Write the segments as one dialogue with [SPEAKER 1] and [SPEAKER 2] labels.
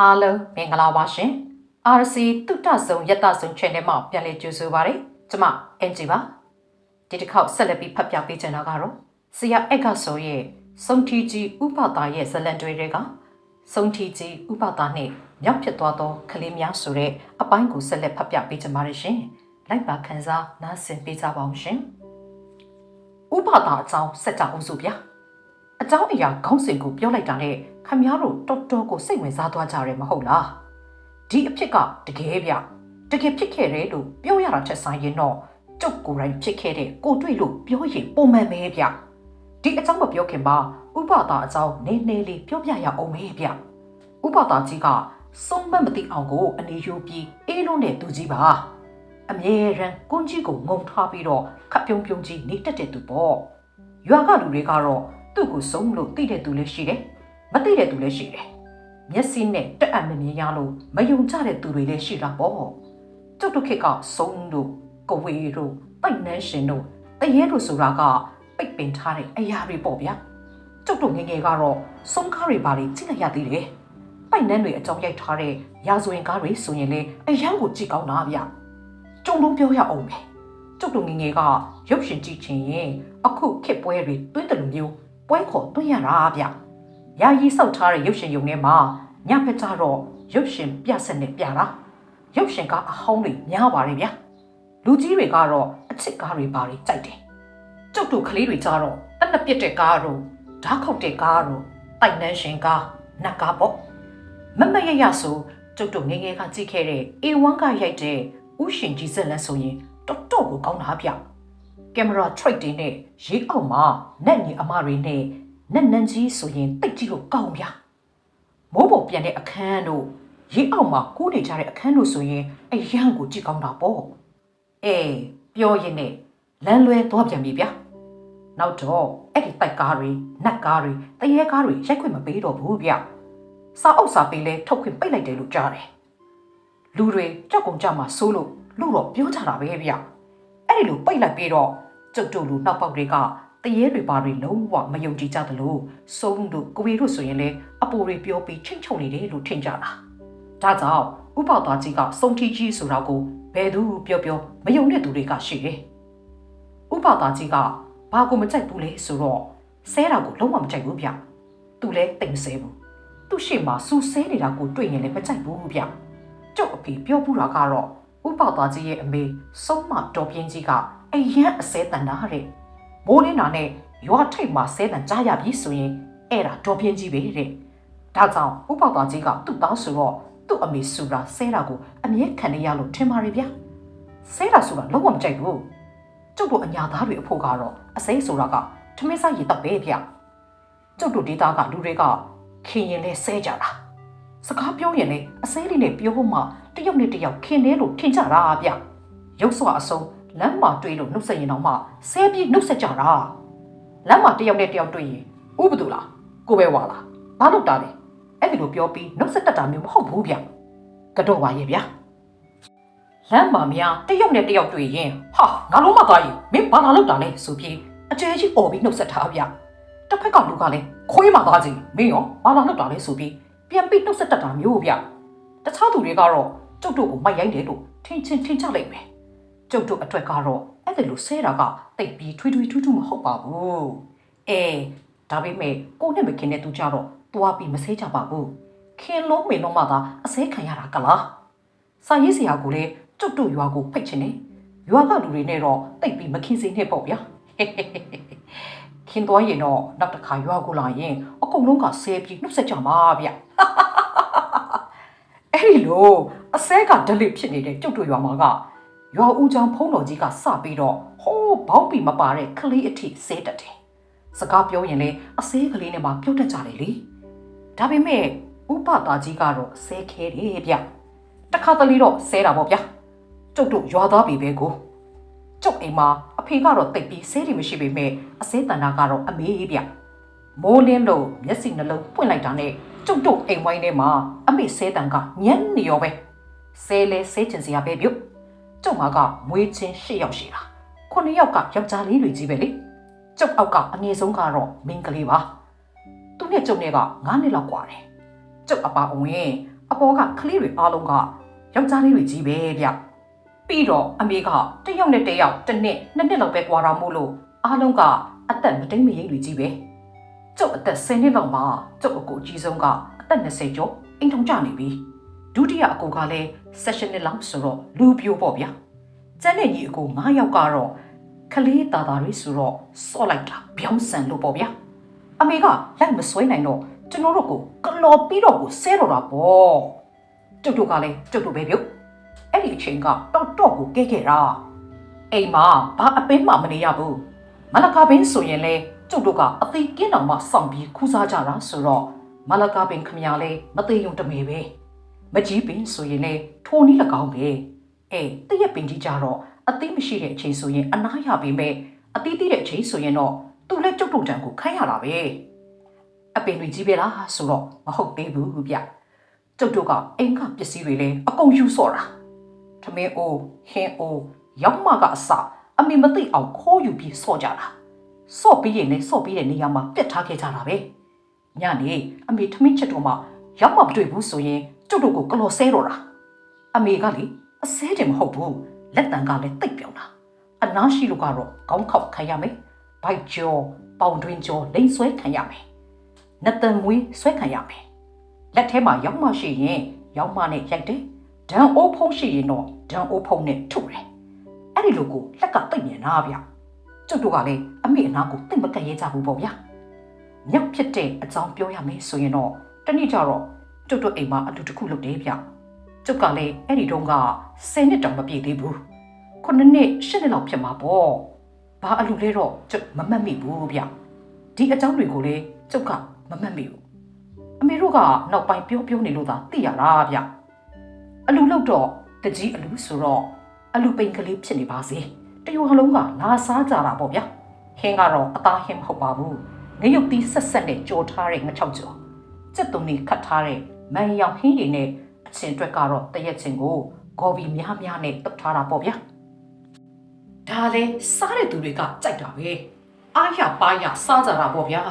[SPEAKER 1] အားလုံးမင်္ဂလာပါရှင် RC တုတ္တဆုံယတ္တဆုံ channel မှာပြန်လည်ကြိုဆိုပါရစေကျမ NG ပါဒီတစ်ခေါက်ဆက်လက်ပြီးဖတ်ပြပေးချင်တာကတော့ဆရာအက်ကဆိုရဲ့စုံထီကြီးဥပတာရဲ့ဇလန်တွေတွေကစုံထီကြီးဥပတာနဲ့မြောက်ဖြစ်သွားသောကလေးများဆိုတဲ့အပိုင်းကိုဆက်လက်ဖတ်ပြပေးချင်ပါတယ်ရှင်လိုက်ပါခန်းစားနားဆင်ပေးကြပါအောင်ရှင်ဥပတာအကြောင်းစက်ကြအောင်စုဗျာ အကြောင်းအရာခေါင်းစဉ်ကိုပြောလိုက်တာနဲ့ခမည်းတော်တော်တော်ကိုစိတ်ဝင်စားသွားကြတယ်မဟုတ်လားဒီအဖြစ်ကတကယ်ဗျတကယ်ဖြစ်ခဲ့တယ်လို့ပြောရတာချက်ဆိုင်ရင်တော့ကျုပ်ကိုယ်တိုင်ဖြစ်ခဲ့တဲ့ကိုတွေ့လို့ပြောရင်ပုံမှန်ပဲဗျဒီအကြောင်းမပြောခင်မှာဥပဒါအကြောင်းနည်းနည်းလေးပြောပြရအောင်မေးဗျဥပဒါကြီးကဆုံးမမသိအောင်ကိုအနေယူပြီးအေးလုံးတဲ့သူကြီးပါအမြဲတမ်းကွန်ကြီးကိုငုံထားပြီးတော့ခပ်ပြုံးပြုံးကြီးနေတက်တဲ့သူပေါ့ရွာကလူတွေကတော့ သူ့ကိုစုံလို့သိတဲ့သူလည်းရှိတယ်။မသိတဲ့သူလည်းရှိတယ်။မျက်စိနဲ့တက်အပ်မမြင်ရလို့မယုံကြတဲ့သူတွေလည်းရှိတာပေါ့။ကျုပ်တို့ခေတ်ကစုံတို့ကဝေတို့ပိုက်နှန်းရှင်တို့တရေတို့ဆိုတာကပိတ်ပင်ထားတဲ့အရာတွေပေါ့ဗျာ။ကျုပ်တို့ငယ်ငယ်ကတော့စုံကားတွေပါလေကြည့်လိုက်ရသေးတယ်။ပိုက်နှန်းတွေအကြောင်းရိုက်ထားတဲ့ရာဇဝင်ကားတွေဆိုရင်လေအရန်ကိုကြည့်ကောင်းတာဗျ။ကျုံလုံးပြောရအောင်ပဲ။ကျုပ်တို့ငယ်ငယ်ကရုပ်ရှင်ကြည့်ချင်ရင်အခုခေတ်ပွဲတွေတွင်းတယ်လို့မျိုး ပွဲခေါ်တွေ့ရတာဗျ။ယာယီဆောက်ထားတဲ့ရုပ်ရှင်ရုံထဲမှာညဖက်ကြတော့ရုပ်ရှင်ပြဆက်နဲ့ပြတာ။ရုပ်ရှင်ကအဟောင်းတွေများပါတယ်ဗျာ။လူကြီးတွေကတော့အချစ်ကားတွေပါတွေကြိုက်တယ်။ကျုပ်တို့ကလေးတွေကြတော့တနက်ပြစ်တဲ့ကားတို့ဓာတ်ခုတ်တဲ့ကားတို့တိုက်နှန်းရှင်ကားနတ်ကားပေါ့။မမရရဆိုကျုပ်တို့ငယ်ငယ်ကကြည့်ခဲ့တဲ့ A1 ကရိုက်တဲ့ဥရှင်ကြီးစက်လက်ဆိုရင်တော်တော်ကိုကောင်းတာဗျ။ ကင်မရာထရိတ်တွေနဲ့ရေအောက်မှာနက်ညီအမတွေနဲ့နက်နန်းကြီးဆိုရင်တိတ်ကြီးကိုကောင်းဗျာမိုးပေါ်ပြန်တဲ့အခန်းတို့ရေအောက်မှာကိုးနေကြတဲ့အခန်းတို့ဆိုရင်အရန်ကိုကြည့်ကောင်းတာပေါ့အေးပြောရင်နဲ့လမ်းလွဲသွားပြန်ပြီဗျာနောက်တော့အဲ့ဒီတိုက်ကားတွေနက်ကားတွေတရေကားတွေရိုက်ခွင့်မပေးတော့ဘူးဗျာစာအုပ်စာပေးလဲထုတ်ခွင့်ပိတ်လိုက်တယ်လို့ကြားတယ်လူတွေကြောက်ကုန်ကြမှာစိုးလို့လို့တော့ပြောကြတာပဲဗျာ အဲ့ဒီလိုပိတ်လိုက်ပြီးတော့ကျုပ်တို့လူနောက်ပေါက်တွေကတရေတွေပါတွေလုံးဝမယုံကြည်ကြသလိုစုံတို့ကိုဝေတို့ဆိုရင်လည်းအပိုတွေပြောပြီးချင်းချုံနေတယ်လို့ထင်ကြတာဒါကြောင့်ဥပသားကြီးကစုံထီကြီးဆိုတာကိုဘယ်သူပြောပြောမယုံတဲ့သူတွေကရှိတယ်ဥပသားကြီးကဘာကိုမကြိုက်ဘူးလဲဆိုတော့ဆဲတာကိုလုံးဝမကြိုက်ဘူးဗျသူလည်းတိမ်ဆဲဘူးသူ့ရှေ့မှာစူဆဲနေတာကိုတွေ့ရင်လည်းမကြိုက်ဘူးဗျကျုပ်အဖေပြောပူတာကတော့ ဥပသားကြီးရဲ့အမေစုံမတော်ပြင်းကြီးကအယံအစဲတန်တာတဲ့မိုးလင်းတာနဲ့ရွာထိပ်မှာဆဲတန်ကြားရပြီဆိုရင်အဲ့ဒါတော်ပြင်းကြီးပဲတဲ့ဒါကြောင့်ဥပသားကြီးကသူ့သားဆိုတော့သူ့အမေဆူတာဆဲတာကိုအမြဲခံနေရလို့ထင်ပါရဲ့ဗျာဆဲတာဆိုတာလုံးဝမကြိုက်ဘူးကျုပ်တို့အညာသားတွေအဖို့ကတော့အစဲဆိုတာကထမင်းစားရည်တက်ပဲဗျာကျုပ်တို့ဒေတာကလူတွေကခင်ရင်လဲဆဲကြတာ စကားပြောရင်လည်းအစဲလေးနဲ့ပြောမှတယောက်နဲ့တယောက်ခင်တယ်လို့ထင်ကြတာဗျရုပ်စွာအစုံလမ်းမှာတွေ့လို့နှုတ်ဆက်ရင်တော့မှဆဲပြီးနှုတ်ဆက်ကြတာလမ်းမှာတယောက်နဲ့တယောက်တွေ့ရင်ဥပဒူလားကိုပဲဝါလားဘာလို့တာလဲအဲ့ဒီလိုပြောပြီးနှုတ်ဆက်တတ်တာမျိုးမဟုတ်ဘူးဗျကတော့ပါရဲ့ဗျာလမ်းမှာများတယောက်နဲ့တယောက်တွေ့ရင်ဟာငါလုံးမသွားရင်မင်းဘာလာလောက်တာလဲဆိုပြီးအကျဲကြီးអော်ပြီးနှုတ်ဆက်ထားဗျတစ်ဖက်ကလူကလည်းခွေးမှသွားစီမင်းရောဘာလာလောက်တာလဲဆိုပြီး ပြန်ပြီးနှုတ်ဆက်တတ်တာမျိုးဗျတခြားသူတွေကတော့ကျုပ်တို့ကိုမိုက်ရိုက်တယ်လို့ထင်ချင်းထင်ကြလိုက်မယ်ကျုပ်တို့အတွက်ကတော့အဲ့ဒါလိုဆဲတာကတိတ်ပြီးထွေးထွေးထူးထူးမဟုတ်ပါဘူးအဲဒါပေမဲ့ကိုနဲ့မခင်တဲ့သူကြတော့တွားပြီးမဆဲကြပါဘူးခင်လုံးမင်းလုံးမသာအဆဲခံရတာကလားစာရေးဆရာကလည်းကျုပ်တို့ရွာကိုဖိတ်ချင်တယ်ရွာကလူတွေနဲ့တော့တိတ်ပြီးမခင်စေနဲ့ပေါ့ဗျာ ခင်သွားရင်တော့နောက်တစ်ခါရွာကိုလာရင်အကုန်လုံးကဆဲပြီးနှုတ်ဆက်ကြမှာဗျအဲ့ဒီလိုအစဲကဒလိဖြစ်နေတဲ့ကျုပ်တို့ရွာမှာကရွာဦးချောင်းဖုံးတော်ကြီးကစပြီးတော့ဟိုးဘောက်ပီမပါတဲ့ကလေးအထိဆဲတတ်တယ်။စကားပြောရင်လေအစဲကလေးနဲ့မှပြုတ်တတ်ကြတယ်လေ။ဒါပေမဲ့ဥပသားကြီးကတော့ဆဲခဲတယ်ဗျ။တခါတလေတော့ဆဲတာပေါ့ဗျာ။ကျုပ်တို့ရွာသားပြီပဲကို။ကျုပ်အိမ်မှာအ ဖေကတော့တိတ်ပြီးဆဲတယ်မရှိပေမဲ့အစဲတန်တာကတော့အမေဗျ။မိုးလင်းလို့မျက်စိနှလုံးပွင့်လိုက်တာနဲ့ကျုပ်တို့အိမ်ဝိုင်းထဲမှာအမေဆဲတန်ကညံ့နေရောပဲဆဲလဲဆဲချင်စရာပဲပြုတ်ကျုပ်မကမွေးချင်း၈ယောက်ရှိတာခုနှစ်ယောက်ကယောက်ျားလေးတွေကြီးပဲလေကျုပ်အောက်ကအငယ်ဆုံးကတော့မင်းကလေးပါသူနဲ့ကျုပ်နဲ့က9နှစ်လောက်กว่าတယ်ကျုပ်အပါအဝင်အ အပေါ်ကကလေးတွေအားလုံးကယောက်ျားလေးတွေကြီးပဲဗျ ပြီးတော့အမေကတစ်ယောက်နဲ့တစ်ယောက်တစ်နှစ်နှစ်နှစ်လောက်ပဲကွာတာမို့လို့အားလုံးကအသက်မတိမ်မရိပ်တွေကြီးပဲကျုပ်အသက်10နှစ်လောက်မှာကျုပ်အကိုအကြီးဆုံးကအသက်20ကျော်အိမ်ထုံကြနေပြီဒုတိယအကိုကလည်း16နှစ်လောက်ဆိုတော့လူပြိုပေါ့ဗျာကျန်တဲ့ညီအကို9ယောက်ကတော့ကလေးတာတာတွေဆိုတော့စော့လိုက်တာပြောင်းဆန်လို့ပေါ့ဗျာအမေကလိုက်မဆွဲနိုင်တော့ကျွန်တော်တို့ကိုကလော်ပြီးတော့ကိုဆဲတော့တာပေါ့ကျုပ်တို့ကလည်းကျုပ်တို့ပဲပြုတ် အဲ့ဒီအချိန်ကတော့တော့ကိုကဲခဲ့တာအိမ်မှာဘာအပင်းမှမနေရဘူးမလကာပင်းဆိုရင်လေကျုပ်တို့ကအသေးကင်းတော်မှစောင့်ပြီးခူးစားကြတာဆိုတော့မလကာပင်ခမရလဲမသေးယုံတမေပဲမကြီးပင်ဆိုရင်လေထိုးနီး၎င်းပဲအေးတရက်ပင်ကြီးကြတော့အသေးမရှိတဲ့အချိန်ဆိုရင်အနားရပေမဲ့အသေးသေးတဲ့အချိန်ဆိုရင်တော့သူလည်းကျုပ်တို့တံကိုခိုင်းရတာပဲအပင်တွေကြီးပဲလားဆိုတော့မဟုတ်သေးဘူးဗျကျုပ်တို့ကအင်္ဂပစ္စည်းတွေလည်းအကုန်ယူဆော့တာ ထမင်းအိုးဟင်းအိုးရောက်မကအစအမေမသိအောင်ခိုးယူပြီးဆော့ကြတာဆော့ပြီးရင်လည်းဆော့ပြီးတဲ့နေရာမှာပြတ်ထားခဲ့ကြတာပဲညနေအမေထမင်းချက်တော့မှရောက်မမတွေ့ဘူးဆိုရင်ကျုပ်တို့ကိုကလော်ဆဲတော့တာအမေကလေအဆဲတယ်မဟုတ်ဘူးလက်တံကလည်းတိတ်ပြောင်းတာအနားရှိလို့ကတော့ခေါင်းခောက်ခံရမယ်ဘိုက်ကျော်ပေါင်တွင်ကျော်လိမ့်ဆွဲခံရမယ်နတ်တန်မွေးဆွဲခံရမယ်လက်ထဲမှာရောက်မရှိရင်ရောက်မနဲ့ရိုက်တယ် ဒန်အိုးဖုံးရှိရင်တော့ဒန်အိုးဖုံးနဲ့ထုတယ်အဲ့ဒီလိုကိုလက်ကတိတ်မြင်နာဗျကျုပ်တို့ကလည်းအမေအနာကိုတိတ်မကက်ရဲကြဘူးပေါ့ဗျာမြောက်ဖြစ်တဲ့အကြောင်းပြောရမယ်ဆိုရင်တော့တနေ့ကျတော့ကျုပ်တို့အိမ်မှာအတူတခုလုပ်တယ်ဗျကျုပ်ကလည်းအဲ့ဒီတုန်းက10နှစ်တောင်မပြည့်သေးဘူးခုနှစ်နှစ်ရှစ်နှစ်လောက်ဖြစ်မှာပေါ့ဘာအလူလဲတော့ကျုပ်မမှတ်မိဘူးဗျဒီအကြောင်းတွေကိုလေကျုပ်ကမမှတ်မိဘူးအမေတို့ကနောက်ပိုင်းပြောပြောနေလို့သာသိရတာဗျ အလူလောက်တော့တကြီးအလူဆိုတော့အလူပိန်ကလေးဖြစ်နေပါစေတယူဟလုံးကလာစားကြတာပေါ့ဗျာဟင်းကတော့အသားဟင်းမဟုတ်ပါဘူးငရုတ်သီးဆက်ဆက်နဲ့ကြော်ထားတဲ့ငချောက်ကျော်စက်တုံနေခတ်ထားတဲ့မန်ရောင်ဟင်းရည်နဲ့အချင်းအတွက်ကတော့တရက်ချင်းကိုဂေါ်ဘီများများနဲ့တုပ်ထားတာပေါ့ဗျာဒါလဲစားတဲ့သူတွေကကြိုက်တာပဲအားရပါးရစားကြတာပေါ့ဗျာ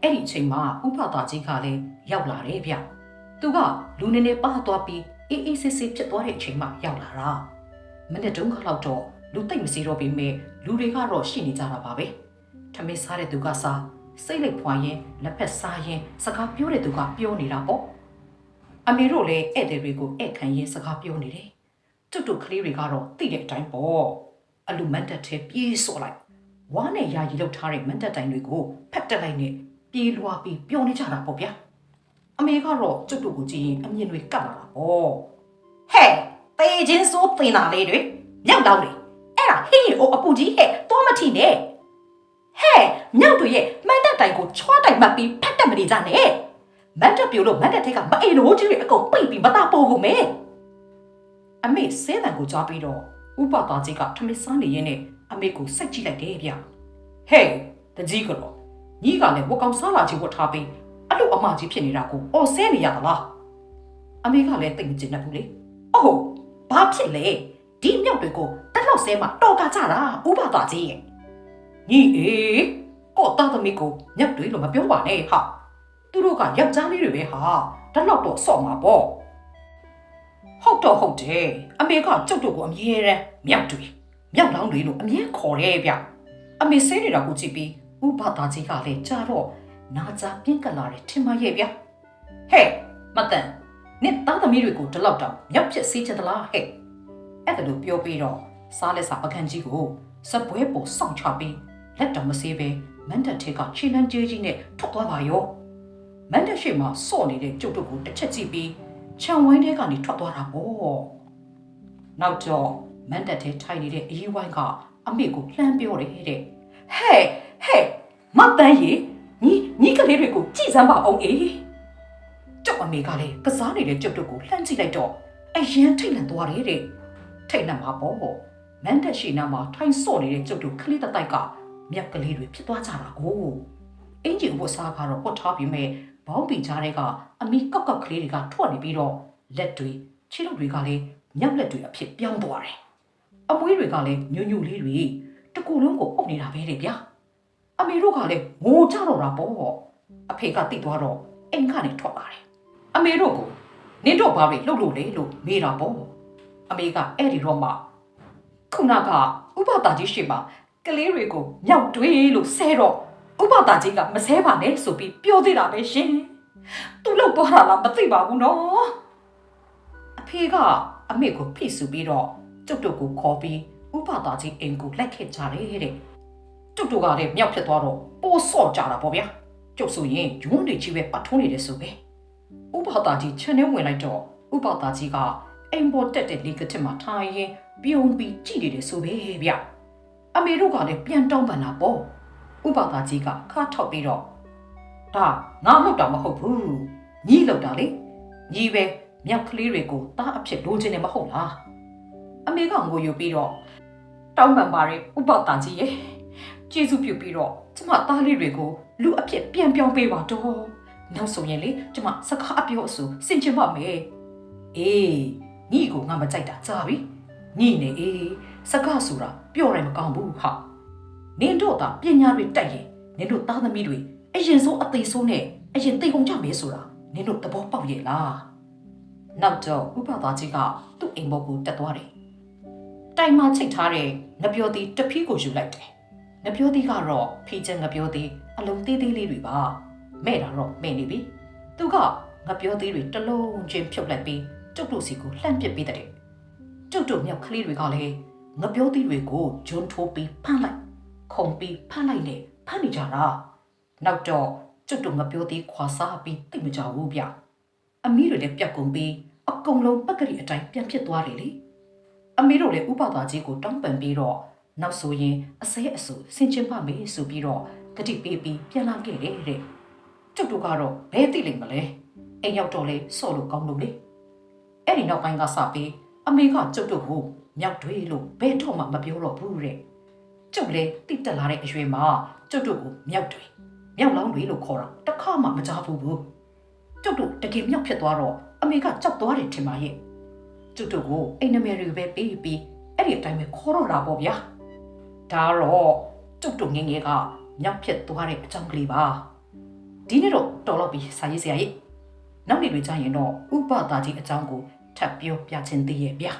[SPEAKER 1] အဲ့ဒီအချိန်မှာဥပဒါကြီးကလည်းရောက်လာတယ်ဗျ။သူကလူနေနေပါသွားပြီး အေးအေးဆေးဆေးဖြစ်သွားတဲ့အချိန်မှရောက်လာတာ။မနေ့တုန်းကလောက်တော့လူတိတ်မစီတော့ပေမဲ့လူတွေကတော့ရှိနေကြတာပါပဲ။ထမင်းစားတဲ့သူကစားစိတ်လိုက်ဖွာရင်လက်ဖက်စားရင်စကားပြောတဲ့သူကပြောနေတာပေါ့။အမေတို့လည်းဧည့်သည်တွေကိုဧည့်ခံရင်စကားပြောနေတယ်။တွတ်တွတ်ကလေးတွေကတော့သိတဲ့အတိုင်းပေါ့။အလူမန်တက်ထဲပြေးစော်လိုက်ဝါနဲ့ယာရီလောက်ထားတဲ့မန်တက်တိုင်တွေကိုဖက်တက်လိုက်နဲ့ပြေးလွှားပြီးပျော်နေကြတာပေါ့ဗျာ အမေကတော့ကျုပ်တို့ကိုကြည့်ရင်အမြင်တွေကတ်လာတာပေါ့ဟဲ့တေချင်းစိုးပင်လာလေးတွေမြောက်တောင်းလေအဲ့ဒါဟင်းရီအိုအပူကြီးဟဲ့တော့မထီနဲ့ဟဲ့မြောက်တို့ရဲ့မန်တက်တိုင်ကိုချွားတိုင်မှတ်ပြီးဖတ်တက်မနေကြနဲ့မန်တက်ပြိုလို့မန်တက်ထက်ကမအိမ်လို့ကြီးတွေအကုန်ပိတ်ပြီးမသားပို့ကုန်မယ်အမေစဲတန်ကိုကြားပြီးတော့ဥပသားကြီးကထမင်းစားနေရင်းနဲ့အမေကိုစိုက်ကြည့်လိုက်တယ်ဗျဟဲ့တကြီးကတော့ညီကလည်းဝက်ကောင်စားလာချင်ဝတ်ထားပြီး အဲ့လိုအမကြီးဖြစ်နေတာကိုအော်ဆဲနေရသလားအမေကလည်းတိတ်မကျင်တတ်ဘူးလေအဟုတ်ဘာဖြစ်လဲဒီမြောက်တွေကိုတက်လောက်ဆဲမှတော်ကကြတာဥပသားကြီးရဲ့ညီအေးကိုတာသမီးကိုမြောက်တွေလို့မပြောပါနဲ့ဟာသူတို့ကယောက်ျားလေးတွေပဲဟာတက်လောက်တော့ဆော့မှာပေါ့ဟုတ်တော့ဟုတ်တယ်အမေကကျုပ်တို့ကိုအမြဲတမ်းမြောက်တွေမြောက်လောင်းတွေလို့အမြဲခေါ်တယ်ဗျအမေဆဲနေတာကိုကြည့်ပြီးဥပဒါကြီးကလည်းကြာတော့ နာကြပြင်းကလာတယ်ထင်မရဲ့ဗျဟဲ့မတန်နစ်သားသမီးတွေကိုဒီလောက်တောင်မြောက်ဖြစ်စေချင်သလားဟဲ့အဲ့ဒါလို့ပြောပြီးတော့စားလက်စာပကံကြီးကိုစပွဲပေါ်စောင့်ချပြီးလက်တော်မစေးပဲမန်တက်ထေကခြေလန်းကျေးကြီးနဲ့ထွက်သွားပါရောမန်တက်ရှိမှစော့နေတဲ့ကျုပ်တို့ကိုတစ်ချက်ကြည့်ပြီးခြံဝိုင်းထဲကနေထွက်သွားတာပေါ့နောက်တော့မန်တက်ထေထိုင်နေတဲ့အီးဝိုင်းကအမေကိုလှမ်းပြောတယ်တဲ့ဟဲ့ဟဲ့မတန်းရေ ညီညီကလေးတွေကိုကြည်စမ်းပါအောင်အေးကျုပ်အမေကလည်းကစားနေတဲ့ကျုပ်တို့ကိုလှမ်းကြည့်လိုက်တော့အရန်ထိတ်လန့်သွားတယ်တဲ့ထိတ်လန့်မှာပေါ့မန်တက်ရှိနာမှာထိုင်ဆော့နေတဲ့ကျုပ်တို့ကလေးတတိုက်ကမြက်ကလေးတွေဖြစ်သွားကြတာကိုအင်ဂျီဝတ်စားကတော့ပုတ်ထားပြီးမဲ့ဘောင်းပီကြားတွေကအမီကောက်ကောက်ကလေးတွေကထွက်နေပြီးတော့လက်တွေခြေထောက်တွေကလည်းမြောက်လက်တွေအဖြစ်ပြောင်းသွားတယ်အမွေးတွေကလည်းညွညွလေးတွေတကူလုံးကိုအုပ်နေတာပဲတဲ့ဗျာ အမေတို့ကလည်းငိုကြတော့တာပေါ့အဖေကတိတ်သွားတော့အိမ်ကနေထွက်လာတယ်အမေတို့ကိုနင်တို့ဘာတွေလှုပ်လို့လဲလို့မေးတာပေါ့အမေကအဲ့ဒီတော့မှခုနကဥပတာကြီးရှိမှကလေးတွေကိုမြောက်တွေးလို့ဆဲတော့ဥပတာကြီးကမဆဲပါနဲ့ဆိုပြီးပြောသေးတာပဲရှင်သူလှုပ်သွားတာလားမသိပါဘူးနော်အဖေကအမေကိုဖိစုပြီးတော့ကျုပ်တို့ကိုခေါ်ပြီးဥပတာကြီးအိမ်ကိုလိုက်ခဲ့ကြတယ်တဲ့ ကျုပ်တို့ကလည်းမြောက်ဖြစ်သွားတော့ပိုးဆော့ကြတာပေါ့ဗျာကျုပ်ဆိုရင်ဂျွန်းတွေကြီးပဲပတ်ထုံးနေတယ်ဆိုပဲဥပတာကြီးချန်ထဲဝင်လိုက်တော့ဥပတာကြီးကအိမ်ပေါ်တက်တဲ့လေကတစ်မှာထိုင်ရင်ပြုံးပြီးကြည့်နေတယ်ဆိုပဲဗျအမေတို့ကလည်းပြန်တောင်းပန်တာပေါ့ဥပတာကြီးကခါထောက်ပြီးတော့ဒါငါလောက်တာမဟုတ်ဘူးညီလောက်တာလေညီပဲမြောက်ကလေးတွေကိုတားအဖြစ်လိုချင်တယ်မဟုတ်လားအမေကငိုယူပြီးတော့တောင်းပန်ပါရဲ့ဥပတာကြီးရဲ့ ကျေးဇူးပြုပြီးတော့ကျမသားလေးတွေကိုလူအဖြစ်ပြန်ပြောင်းပေးပါတော့နောက်ဆိုရင်လေကျမစကားအပြောအဆိုစင်ချင်ပါမယ်အေးညီကိုငါမကြိုက်တာကြာပြီညီနေအေးစကားဆိုတာပြောရမကောင်းဘူးဟာနင်တို့သာပညာတွေတက်ရင်နင်တို့သားသမီးတွေအရင်ဆုံးအသေးဆုံးနဲ့အရင်သိကုန်ကြမယ်ဆိုတာနင်တို့သဘောပေါက်ရဲ့လားနောက်တော့ဥပဒါကြီးကသူ့အိမ်ဘောကိုတက်သွားတယ်တိုင်မှာချိတ်ထားတဲ့ငပြောသည်တဖီးကိုယူလိုက်တယ် ငပြောသည်ကတော့ဖီချင်ငပြောသည်အလုံးသေးသေးလေးတွေပါမဲ့တာတော့မဲ့နေပြီသူကငပြောသေးတွေတစ်လုံးချင်းဖြုတ်လိုက်ပြီးကျုပ်တို့စီကိုလှမ်းပစ်ပေးတဲ့ကျုပ်တို့မြောက်ကလေးတွေကလည်းငပြောသေးတွေကိုဂျွန်းထိုးပြီးဖမ်းလိုက်ခုံပြီးဖမ်းလိုက်လေဖမ်းနေကြတာနောက်တော့ကျုပ်တို့ငပြောသေးခွာစားပြီးတိတ်မကြဘူးဗျအမီးတွေလည်းပြတ်ကုန်ပြီးအကုန်လုံးပက်ကလေးအတိုင်းပြန်ဖြစ်သွားတယ်လေအမီးတို့လည်းဥပဒါကြီးကိုတောင်းပန်ပြီးတော့ နောက်ဆိုရင်အစဲအဆူဆင်ချင်ပါမေးဆိုပြီးတော့တတိပေးပြီးပြန်လာခဲ့တယ်တဲ့ကျုပ်တို့ကတော့ဘယ်သိလိမ့်မလဲအိမ်ရောက်တော့လေဆော့လို့ကောင်းလို့လေအဲ့ဒီနောက်ပိုင်းကစပြီးအမေကကျုပ်တို့ကိုမြောက်တွေးလို့ဘယ်တော့မှမပြောတော့ဘူးတဲ့ကျုပ်လည်းတိတက်လာတဲ့အရွယ်မှာကျုပ်တို့ကိုမြောက်တွေမြောက်လောင်းတွေလို့ခေါ်တာတစ်ခါမှမကြားဘူးဘူးကျုပ်တို့တကယ်မြောက်ဖြစ်သွားတော့အမေကကြောက်သွားတယ်ထင်ပါရဲ့ကျုပ်တို့ကိုအိမ်နမယ်တွေပဲပေးပြီးအဲ့ဒီအတိုင်းပဲခေါ်တော့တာပေါ့ဗျာ ဒါတော့ကျုပ်တို့ငယ်ငယ်ကမြောက်ဖြစ်သွားတဲ့အကြောင်းကလေးပါဒီနေ့တော့တော်တော့ပြီစာရေးဆရာကြီးနောက်နေ့တွေကျရင်တော့ဥပဒါကြီးအကြောင်းကိုထပ်ပြောပြချင်းသေးရဲ့ဗျာ